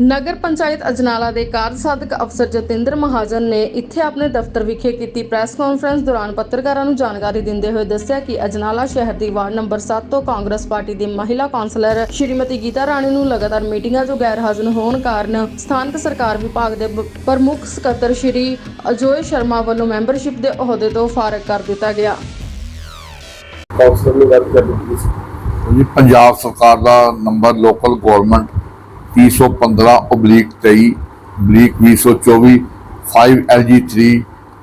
ਨਗਰ ਪੰਚਾਇਤ ਅਜਨਾਲਾ ਦੇ ਕਾਰਜ ਸਾਧਕ ਅਫਸਰ ਜਤਿੰਦਰ ਮਹਾਜਨ ਨੇ ਇੱਥੇ ਆਪਣੇ ਦਫ਼ਤਰ ਵਿਖੇ ਕੀਤੀ ਪ੍ਰੈਸ ਕਾਨਫਰੰਸ ਦੌਰਾਨ ਪੱਤਰਕਾਰਾਂ ਨੂੰ ਜਾਣਕਾਰੀ ਦਿੰਦੇ ਹੋਏ ਦੱਸਿਆ ਕਿ ਅਜਨਾਲਾ ਸ਼ਹਿਰ ਦੀ ਵਾਰਡ ਨੰਬਰ 7 ਤੋਂ ਕਾਂਗਰਸ ਪਾਰਟੀ ਦੀ ਮਹਿਲਾ ਕਾਉਂਸਲਰ ਸ਼੍ਰੀਮਤੀ ਗੀਤਾ ਰਾਣੀ ਨੂੰ ਲਗਾਤਾਰ ਮੀਟਿੰਗਾਂ 'ਚੋਂ ਗੈਰ ਹਾਜ਼ਰ ਹੋਣ ਕਾਰਨ ਸਥਾਨਕ ਸਰਕਾਰ ਵਿਭਾਗ ਦੇ ਪ੍ਰਮੁੱਖ ਸਕੱਤਰ ਸ਼੍ਰੀ ਅਜੋਏ ਸ਼ਰਮਾ ਵੱਲੋਂ ਮੈਂਬਰਸ਼ਿਪ ਦੇ ਅਹੁਦੇ ਤੋਂ ਫਾਰਗ ਕਰ ਦਿੱਤਾ ਗਿਆ। ਕਾਉਂਸਲਰ ਨੂੰ ਗੱਲ ਕਰ ਦਿੱਤੀ ਸੀ। ਜੀ ਪੰਜਾਬ ਸਰਕਾਰ ਦਾ number local government 315 oblique 23 oblique 2024 5 LG3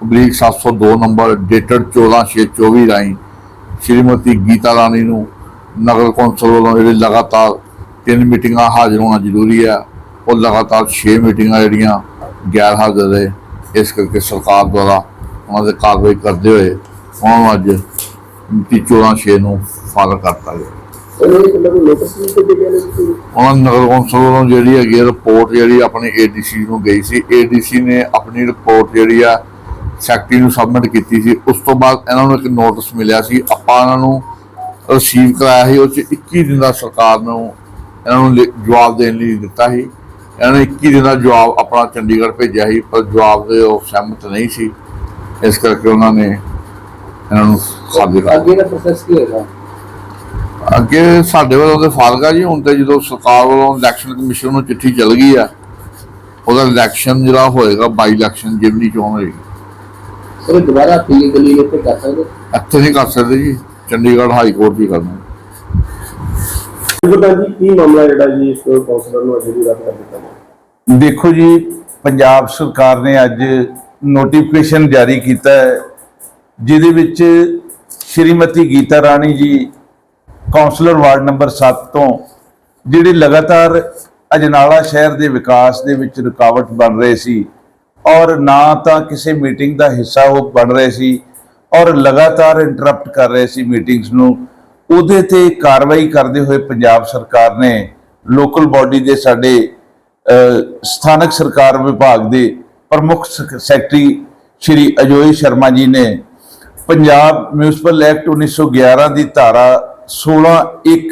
oblique 702 number dated 14624 ਰਾਹੀਂ ਸ਼੍ਰੀਮਤੀ ਗੀਤਾ ਰਾਣੀ ਨੂੰ ਨਗਰ ਕੌਂਸਲ ਵੱਲੋਂ ਜਿਹੜੇ ਲਗਾਤਾਰ ਤਿੰਨ ਮੀਟਿੰਗਾਂ ਹਾਜ਼ਰ ਹੋਣਾ ਜ਼ਰੂਰੀ ਹੈ, ਉਹ ਲਗਾਤਾਰ 6 ਮੀਟਿੰਗਾਂ ਜਿਹੜੀਆਂ ਗੈਰ ਹਾਜ਼ਰ ਰਹੇ ਇਸ ਕਰਕੇ ਸਰਕਾਰ ਦੁਆਰਾ ਉਹਨਾਂ ਦੇ ਕਾਰਵਾਈ ਕਰਦੇ ਹੋਏ ਉਹਨਾਂ ਨੂੰ ਅੱਜ 14 ਨੂੰ ਫਾਲੋ ਕਰਤਾ ਗਿਆ। ਉਹਨਾਂ ਨੇ ਕਿੰਨਾ ਕੋਈ ਨੋਟਿਸ ਨਹੀਂ ਤੇ ਗਿਆ ਨੇ ਉਹਨਾਂ ਨਗਰ ਕੌਂਸਲ ਵੱਲੋਂ ਜਿਹੜੀ ਹੈਗੀ ਰਿਪੋਰਟ ਜਿਹੜੀ ਆਪਣੀ ਏਡੀਸੀ ਨੂੰ ਗਈ ਸੀ ਏਡੀਸੀ ਨੇ ਆਪਣੀ ਰਿਪੋਰਟ ਜਿਹੜੀ ਆ ਸੈਕਟਰੀ ਨੂੰ ਸਬਮਿਟ ਕੀਤੀ ਸੀ। ਉਸ ਤੋਂ ਬਾਅਦ ਇਹਨਾਂ ਨੂੰ ਇੱਕ ਨੋਟਿਸ ਮਿਲਿਆ ਸੀ। ਆਪਾਂ ਇਹਨਾਂ ਨੂੰ ਰਿਸੀਵ ਕਰਾਇਆ ਸੀ। ਉਹ 'ਚ 21 ਦਿਨ ਦਾ ਸਰਕਾਰ ਨੂੰ ਇਹਨਾਂ ਨੂੰ ਜਵਾਬ ਦੇਣ ਲਈ ਦਿੱਤਾ ਸੀ। ਇਹਨਾਂ ਨੇ 21 ਦਿਨ ਦਾ ਜਵਾਬ ਆਪਣਾ ਚੰਡੀਗੜ੍ਹ ਭੇਜਿਆ ਸੀ, ਪਰ ਜਵਾਬ ਦੇ ਉਹ ਸਹਿਮਤ ਨਹੀਂ ਸੀ। ਇਸ ਕਰਕੇ ਉਹਨਾਂ ਨੇ ਇਹਨਾਂ ਨੂੰ ਖਾਲੀ ਅੱਗੇ ਦਾ ਪ੍ਰੋਸੈਸ ਕੀ ਹੋਏਗਾ? ਅੱਗੇ ਸਾਡੇ ਵੱਲੋਂ ਤੇ ਫਾਲਗਾ ਜੀ ਹੁਣ ਤੇ ਜਦੋਂ ਸਰਕਾਰ ਵੱਲੋਂ ਇਲੈਕਸ਼ਨ ਕਮਿਸ਼ਨ ਨੂੰ ਚਿੱਠੀ ਚਲ ਗਈ ਆ ਉਹਦਾ ਇਲੈਕਸ਼ਨ ਜਿਹੜਾ ਹੋਏਗਾ ਬਾਈ ਇਲੈਕਸ਼ਨ ਜਿਮਨੀ ਚੋਣ ਹੋਏਗੀ ਸਰ ਦੁਬਾਰਾ ਅਪੀਲ ਦਲੀਲ ਇੱਥੇ ਕਰ ਸਕਦੇ? ਇੱਥੇ ਨਹੀਂ ਕਰ ਸਕਦੇ ਜੀ ਚੰਡੀਗੜ੍ਹ ਹਾਈ ਕੋਰਟ ਹੀ ਕਰਨਾ। ਗੁਰਦਾਸ ਜੀ ਕੀ ਮਾਮਲਾ ਜਿਹੜਾ ਜੀ ਇਸ ਕਾਉਂਸਲਰ ਨੂੰ ਅਜੇ ਵੀ ਰੱਦ ਕਰ ਦਿੱਤਾ ਗਿਆ? ਦੇਖੋ ਜੀ ਪੰਜਾਬ ਸਰਕਾਰ ਨੇ ਅੱਜ ਨੋਟੀਫਿਕੇਸ਼ਨ ਜਾਰੀ ਕੀਤਾ ਹੈ ਜਿਹਦੇ ਵਿੱਚ Shrimati Gita Rani ji councillor ward number 7 ਤੋਂ, ਜਿਹੜੇ ਲਗਾਤਾਰ ਅਜਨਾਲਾ ਸ਼ਹਿਰ ਦੇ ਵਿਕਾਸ ਦੇ ਵਿੱਚ ਰੁਕਾਵਟ ਬਣ ਰਹੇ ਸੀ ਔਰ ਨਾ ਤਾਂ ਕਿਸੇ ਮੀਟਿੰਗ ਦਾ ਹਿੱਸਾ ਉਹ ਬਣ ਰਹੇ ਸੀ ਔਰ ਲਗਾਤਾਰ ਇੰਟਰਰਪਟ ਕਰ ਰਹੇ ਸੀ ਮੀਟਿੰਗਸ ਨੂੰ, ਉਹਦੇ ਤੇ ਕਾਰਵਾਈ ਕਰਦੇ ਹੋਏ ਪੰਜਾਬ ਸਰਕਾਰ ਨੇ ਲੋਕਲ ਬਾਡੀ ਦੇ ਸਾਡੇ ਸਥਾਨਕ ਸਰਕਾਰ ਵਿਭਾਗ ਦੇ ਪ੍ਰਮੁੱਖ ਸੈਕਟਰੀ ਸ਼੍ਰੀ ਅਜੋਏ ਸ਼ਰਮਾ ਜੀ ਨੇ ਪੰਜਾਬ ਮਿਊਨਿਸਪਲ ਐਕਟ 1911 ਦੀ ਧਾਰਾ 16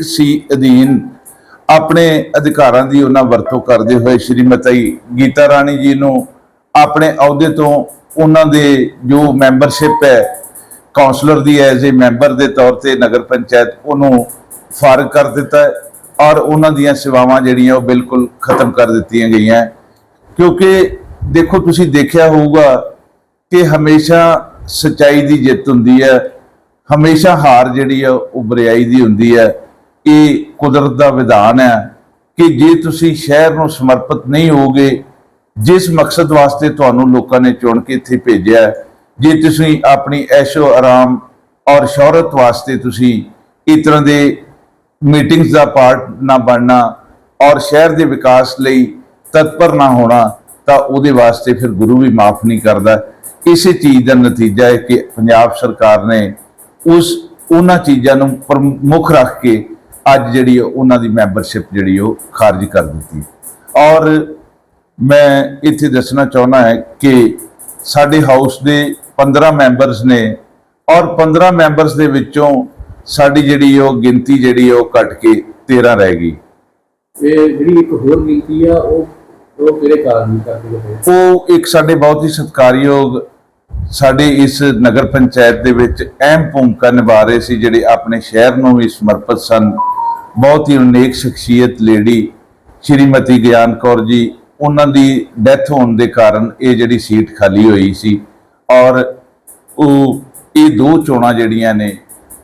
ਸੀ ਅਧੀਨ ਆਪਣੇ ਅਧਿਕਾਰਾਂ ਦੀ ਉਹਨਾਂ ਵਰਤੋਂ ਕਰਦੇ ਹੋਏ ਸ਼੍ਰੀਮਤੀ ਗੀਤਾ ਰਾਣੀ ਜੀ ਨੂੰ ਆਪਣੇ ਅਹੁਦੇ ਤੋਂ ਉਹਨਾਂ ਦੇ ਜੋ ਮੈਂਬਰਸ਼ਿਪ ਹੈ ਕਾਉਂਸਲਰ ਦੀ ਐਜ਼ ਏ ਮੈਂਬਰ ਦੇ ਤੌਰ ਤੇ ਨਗਰ ਪੰਚਾਇਤ ਉਹਨੂੰ ਫਾਰਗ ਕਰ ਦਿੱਤਾ ਹੈ ਔਰ ਉਹਨਾਂ ਦੀਆਂ ਸੇਵਾਵਾਂ ਜਿਹੜੀਆਂ ਉਹ ਬਿਲਕੁਲ ਖਤਮ ਕਰ ਦਿੱਤੀਆਂ ਗਈਆਂ ਕਿਉਂਕਿ ਦੇਖੋ, ਤੁਸੀਂ ਦੇਖਿਆ ਹੋਊਗਾ ਕਿ ਹਮੇਸ਼ਾ ਸਚਾਈ ਦੀ ਜਿੱਤ ਹੁੰਦੀ ਹੈ ਹਮੇਸ਼ਾ ਹਾਰ ਜਿਹੜੀ ਹੈ ਉਹ ਬੁਰਾਈ ਦੀ ਹੁੰਦੀ ਹੈ ਇਹ ਕੁਦਰਤ ਦਾ ਵਿਧਾਨ ਹੈ ਕਿ ਜੇ ਤੁਸੀਂ ਸ਼ਹਿਰ ਨੂੰ ਸਮਰਪਿਤ ਨਹੀਂ ਹੋਗੇ ਜਿਸ ਮਕਸਦ ਵਾਸਤੇ ਤੁਹਾਨੂੰ ਲੋਕਾਂ ਨੇ ਚੁਣ ਕੇ ਇੱਥੇ ਭੇਜਿਆ, ਜੇ ਤੁਸੀਂ ਆਪਣੀ ਐਸ਼ੋ ਆਰਾਮ ਔਰ ਸ਼ੌਹਰਤ ਵਾਸਤੇ ਤੁਸੀਂ ਇਸ ਤਰ੍ਹਾਂ ਦੇ ਮੀਟਿੰਗਸ ਦਾ ਪਾਰਟ ਨਾ ਬਣਨਾ ਔਰ ਸ਼ਹਿਰ ਦੇ ਵਿਕਾਸ ਲਈ ਤਤਪਰ ਨਾ ਹੋਣਾ, ਤਾਂ ਉਹਦੇ ਵਾਸਤੇ ਫਿਰ ਗੁਰੂ ਵੀ ਮਾਫ ਨਹੀਂ ਕਰਦਾ। ਇਸੇ ਚੀਜ਼ ਦਾ ਨਤੀਜਾ ਹੈ ਕਿ ਪੰਜਾਬ ਸਰਕਾਰ ਨੇ ਉਸ ਉਹਨਾਂ ਚੀਜ਼ਾਂ ਨੂੰ ਪ੍ਰਮੁੱਖ ਰੱਖ ਕੇ ਅੱਜ ਜਿਹੜੀ ਉਹ ਉਹਨਾਂ ਦੀ ਮੈਂਬਰਸ਼ਿਪ ਜਿਹੜੀ ਉਹ ਖਾਰਜ ਕਰ ਦਿੱਤੀ। ਔਰ ਮੈਂ ਇੱਥੇ ਦੱਸਣਾ ਚਾਹੁੰਦਾ ਹੈ ਕਿ ਸਾਡੇ ਹਾਊਸ ਦੇ 15 ਮੈਂਬਰਸ ਨੇ ਔਰ 15 ਮੈਂਬਰਸ ਦੇ ਵਿੱਚੋਂ ਸਾਡੀ ਜਿਹੜੀ ਉਹ ਗਿਣਤੀ ਜਿਹੜੀ ਉਹ ਘਟ ਕੇ 13 ਰਹਿ ਗਈ। ਇਹ ਜਿਹੜੀ ਇੱਕ ਹੋਰ ਨੀਤੀ ਆ ਉਹ ਉਹ ਕਿਹੜੇ ਕਾਰਨ ਹੋਏ ਉਹ ਇੱਕ ਸਾਡੇ ਬਹੁਤ ਹੀ ਸਤਿਕਾਰਯੋਗ ਸਾਡੇ ਇਸ ਨਗਰ ਪੰਚਾਇਤ ਦੇ ਵਿੱਚ ਅਹਿਮ ਭੂਮਿਕਾ ਨਿਭਾ ਰਹੇ ਸੀ ਜਿਹੜੇ ਆਪਣੇ ਸ਼ਹਿਰ ਨੂੰ ਵੀ ਸਮਰਪਿਤ ਸਨ ਬਹੁਤ ਹੀ ਅਨੇਕ ਸ਼ਖਸੀਅਤ ਲੇਡੀ ਸ਼੍ਰੀਮਤੀ ਗਿਆਨ ਕੌਰ ਜੀ ਉਹਨਾਂ ਦੀ ਡੈਥ ਹੋਣ ਦੇ ਕਾਰਨ ਇਹ ਜਿਹੜੀ ਸੀਟ ਖਾਲੀ ਹੋਈ ਸੀ ਔਰ ਉਹ ਇਹ ਦੋ ਚੋਣਾਂ ਜਿਹੜੀਆਂ ਨੇ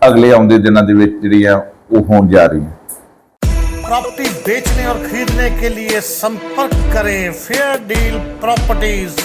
ਅਗਲੇ ਆਉਂਦੇ ਦਿਨਾਂ ਦੇ ਵਿੱਚ ਜਿਹੜੀਆਂ ਉਹ ਹੋਣ ਜਾ ਰਹੀਆਂ प्रॉपर्टी बेचने और खरीदने के लिए संपर्क करें फेयर डील प्रॉपर्टीज